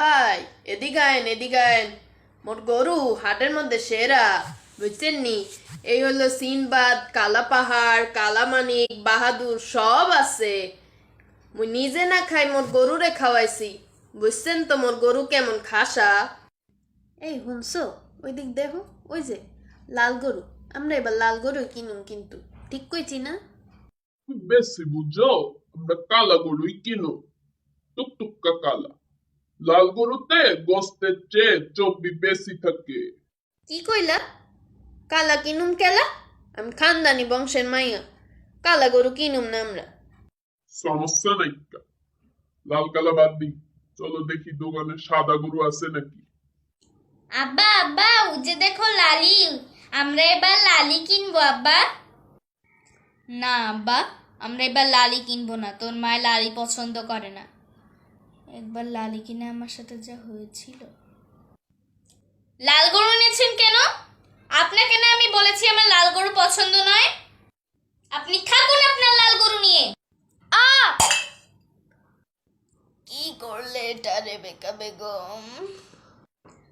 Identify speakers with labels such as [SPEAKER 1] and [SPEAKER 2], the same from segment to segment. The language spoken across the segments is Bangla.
[SPEAKER 1] ভাই এদিকে আয়েন এদিকে আয়েন মোর গরু হাটের মধ্যে সেরা বুঝছেন নি? এই হলো সিনবাদ কালা পাহাড় কালামানিক বাহাদুর সব আছে। মুই নিজে না খাই মোর গরুরে খাওয়াইছি। বুঝছেন তো মোর গরু কেমন খাসা? এই শুনছো? ওই দিক দেখো ওই যে লাল গরু। আমরা এবার লাল গরু কিনুম কিন্তু। ঠিক কইছি না?
[SPEAKER 2] বেশি বুঝো আমরা কালা গরুই কিনো টুকটুকা কালা। লাল গরুতে গোস্তের চেয়ে চর্বি বেশি থাকে।
[SPEAKER 1] কি কইলা? কালা কিনুম কেলা? আমি খানদানি বংশের মাইয়া। কালা গরু কিনুম না আমরা।
[SPEAKER 2] সমস্যা নাই লাল কালা বাদ দি। চলো দেখি দোকানে সাদা গরু আছে নাকি।
[SPEAKER 3] আব্বা আব্বা ও যে দেখো লালি। আমরা এবার লালি কিনবো আব্বা। না আব্বা আমরা এবার লালি কিনবো না। তোর মায়ের লালি পছন্দ করে না। একবার লালি কিনে আমার সাথে যা হয়েছিল। লাল গরু নিয়েছেন কেন? আপনাকে না আমি বলেছি আমার লাল গরু পছন্দ নয়। আপনি থাকুন আপনার লাল গরু নিয়ে। আ!
[SPEAKER 1] কি করলে এটা রেবেকা বেগম?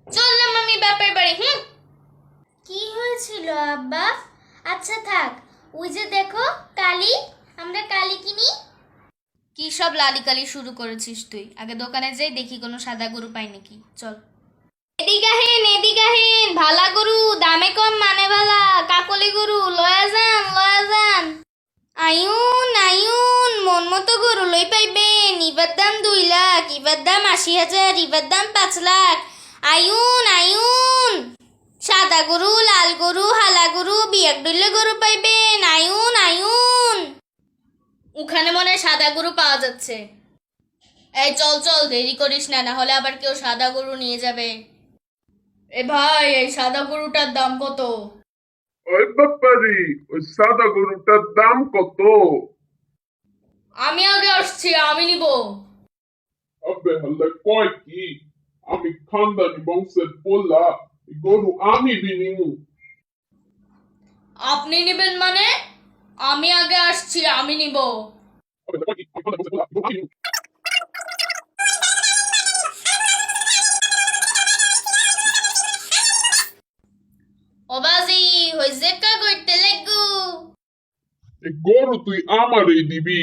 [SPEAKER 3] চললাম আমি বাপের বাড়ি হুম? কি হয়েছিল আব্বা? আচ্ছা থাক ওই যে দেখো কালি আমরা কালি সব লালি কালি শুরু করেছিস তুই। আগে দোকানে যাই, দেখি কোনো সাদা গরু পাই নাকি। চল। এদিকে হেন এদিকে হেন ভালা গরু, দামে কম মানে ভালা। কাকলি গরু, লয়া যান লয়া যান। আয়ুন আয়ুন, মন মতো গরু লই পাইবেন। ইবার দাম দুই লাখ, ইবার দাম আশি হাজার, ইবার দাম পাঁচ লাখ। আয়ুন আয়ুন। সাদা গরু, লাল গরু, হালা গরু বিয়াক ডুলে গরু পাইবেন। আয়ুন সাদা গরু পাওয়া যাচ্ছে। এই চল চল দেরি করিস না না হলে আবার কেউ সাদা গরু নিয়ে যাবে। এ ভাই এই সাদা গরুটার দাম কত?
[SPEAKER 2] ওই ব্যাপারি ওই সাদা গরুটার দাম কত?
[SPEAKER 3] আমি আগে আসছি আমি নিব।
[SPEAKER 2] আবে হলে কয় কি? আমি খানদানি বংশের পোলা গরু আমি বিনিমু
[SPEAKER 3] আপনি নেবেন মানে? আমি আগে আসছি আমি নিব। ওবাজি হইছে কা করতে লাগু
[SPEAKER 2] গরু তুই আমারই দিবি।